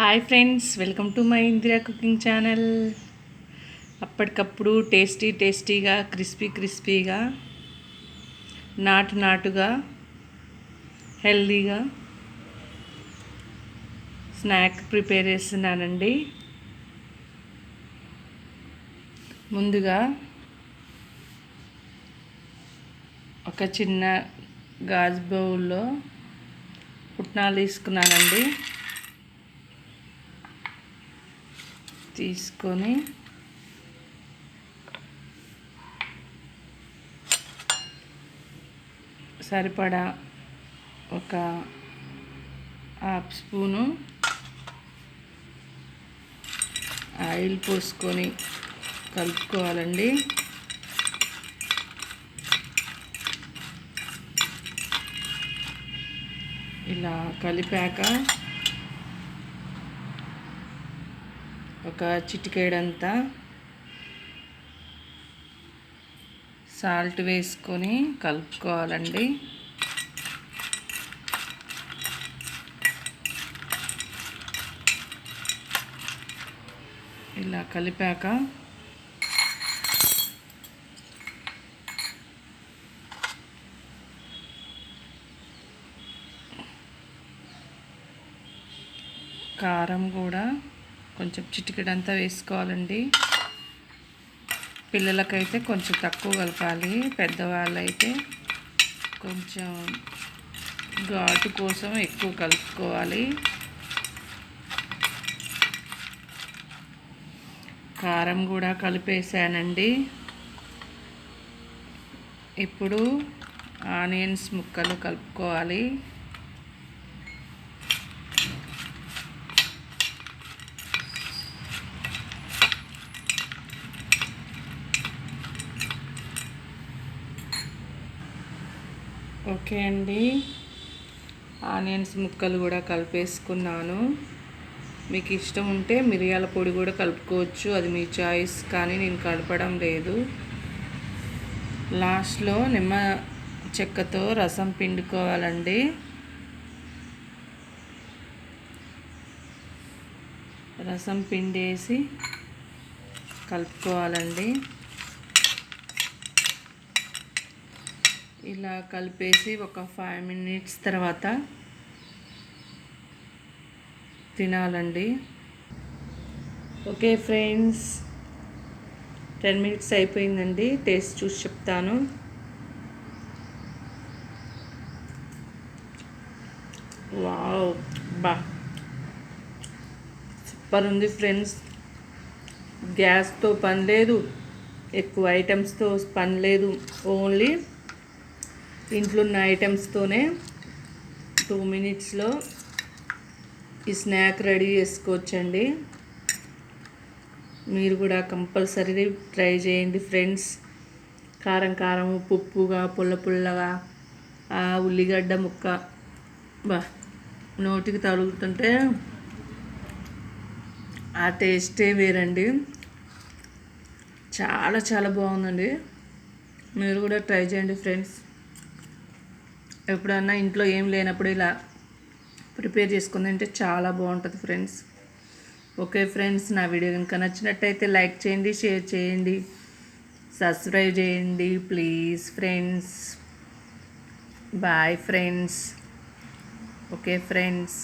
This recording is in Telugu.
Hi friends welcome to my Indira cooking channel అప్పటికప్పుడు టేస్టీ టేస్టీగా క్రిస్పీ క్రిస్పీగా నాటు నాటుగా హెల్దీగా స్నాక్ ప్రిపేర్ చేస్తున్నానండి. ముందుగా ఒక చిన్న గాజు బౌల్లో పుట్నాలు తీసుకున్నానండి. తీసుకొని సరిపడా ఒక హాఫ్ స్పూను ఆయిల్ పోసుకొని కలుపుకోవాలండి. ఇలా కలిపాక ఒక చిటికేడంతా సాల్ట్ వేసుకొని కలుపుకోవాలండి. ఇలా కలిపాక కారం కూడా కొంచెం చిటికెడంతా వేసుకోవాలండి. పిల్లలకైతే కొంచెం తక్కువ కలపాలి. పెద్దవాళ్ళైతే కొంచెం ఘాటు కోసం ఎక్కువ కలుపుకోవాలి. కారం కూడా కలిపేసానండి. ఇప్పుడు ఆనియన్స్ ముక్కలు కలుపుకోవాలి. ఓకే అండి. ఆనియన్స్ ముక్కలు కూడా కలిపేసుకున్నాను. మీకు ఇష్టం ఉంటే మిరియాల పొడి కూడా కలుపుకోవచ్చు. అది మీ చాయిస్ కానీ నేను కలపడం లేదు. లాస్ట్లో నిమ్మ చెక్కతో రసం పిండుకోవాలండి. రసం పిండేసి కలుపుకోవాలండి. ఇలా కలిపేసి ఒక ఫైవ్ మినిట్స్ తర్వాత తినాలండి. ఓకే ఫ్రెండ్స్ టెన్ మినిట్స్ అయిపోయిందండి. టేస్ట్ చూసి చెప్తాను. వావ్ బా. సూపర్ ఉంది ఫ్రెండ్స్ గ్యాస్తో పని లేదు. ఎక్కువ ఐటమ్స్తో పని లేదు. ఓన్లీ ఇంట్లో ఉన్న ఐటమ్స్తోనే టూ మినిట్స్లో ఈ స్నాక్ రెడీ చేసుకోవచ్చండి. మీరు కూడా కంపల్సరీ ట్రై చేయండి ఫ్రెండ్స్. కారం కారం ఉప్పుగా పుల్ల పుల్లగా ఆ ఉల్లిగడ్డ ముక్క. బా నోటికి తగులుతుంటే ఆ టేస్టే వేరండి. చాలా చాలా బాగుందండి. మీరు కూడా ట్రై చేయండి ఫ్రెండ్స్. ఎప్పుడన్నా ఇంట్లో ఏం లేనప్పుడు ఇలా ప్రిపేర్ చేసుకుని తింటే చాలా బాగుంటుంది ఫ్రెండ్స్. ఓకే ఫ్రెండ్స్ నా వీడియో కనుక నచ్చినట్టయితే లైక్ చేయండి షేర్ చేయండి సబ్స్క్రైబ్ చేయండి please friends. Bye friends. Okay friends.